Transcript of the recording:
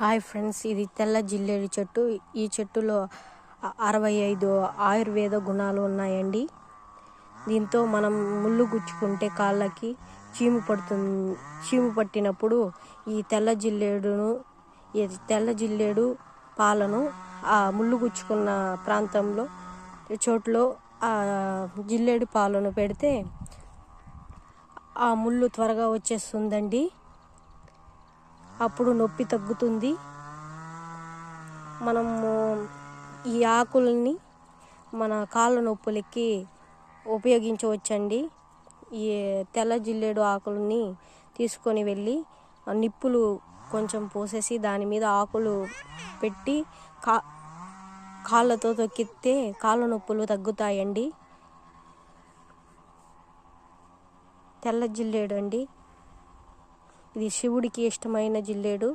Hi friends ఇది తెల్ల జిల్లేడు చెట్టు. ఈ చెట్టులో అరవై ఐదు ఆయుర్వేద గుణాలు ఉన్నాయండి. దీంతో మనం ముళ్ళు గుచ్చుకుంటే కాళ్ళకి చీము పడుతుంది చీము పట్టినప్పుడు ఈ తెల్ల జిల్లేడును ఈ తెల్ల జిల్లేడు పాలను ఆ ముళ్ళు గుచ్చుకున్న ప్రాంతంలో చోట్లో ఆ జిల్లేడు పాలను పెడితే ఆ ముళ్ళు త్వరగా వచ్చేస్తుందండి. అప్పుడు నొప్పి తగ్గుతుంది. మనము ఈ ఆకుల్ని మన కాళ్ళ నొప్పులకి ఉపయోగించవచ్చండి. ఈ తెల్ల జిల్లేడు ఆకుల్ని తీసుకొని వెళ్ళి నిప్పులు కొంచెం పోసేసి దాని మీద ఆకులు పెట్టి కా కాళ్ళతో తొక్కితే కాళ్ళ నొప్పులు తగ్గుతాయండి. తెల్ల జిల్లేడు అండి. ఇది శివుడికి ఇష్టమైన జిల్లేడు.